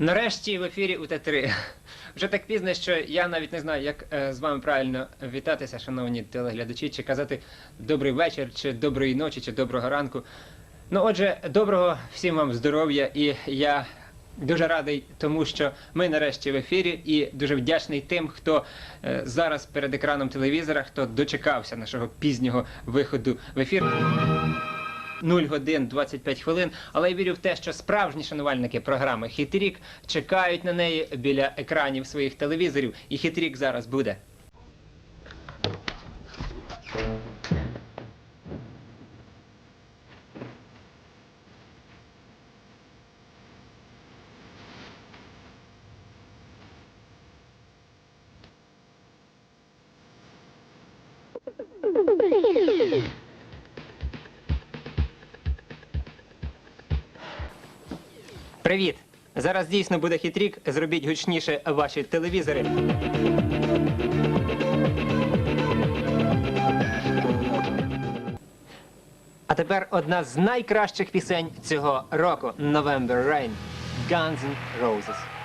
Нарешті в ефірі УТ3. Вже так пізно, що я навіть не знаю, як е, з вами правильно вітатися, шановні телеглядачі, чи казати добрий вечір, чи доброї ночі, чи доброго ранку. Ну, отже, доброго всім вам здоров'я, і я дуже радий тому, що ми нарешті в ефірі, і дуже вдячний тим, хто е, зараз перед екраном телевізора, хто дочекався нашого пізнього виходу в ефір. 0 годин 25 хвилин, але я вірю в те, що справжні шанувальники програми Хітрік чекають на неї біля екранів своїх телевізорів, і хитрік зараз буде. Привіт! Зараз дійсно буде хітрік. Зробіть гучніше ваші телевізори. А тепер одна з найкращих пісень цього року November Rain Guns N' Roses.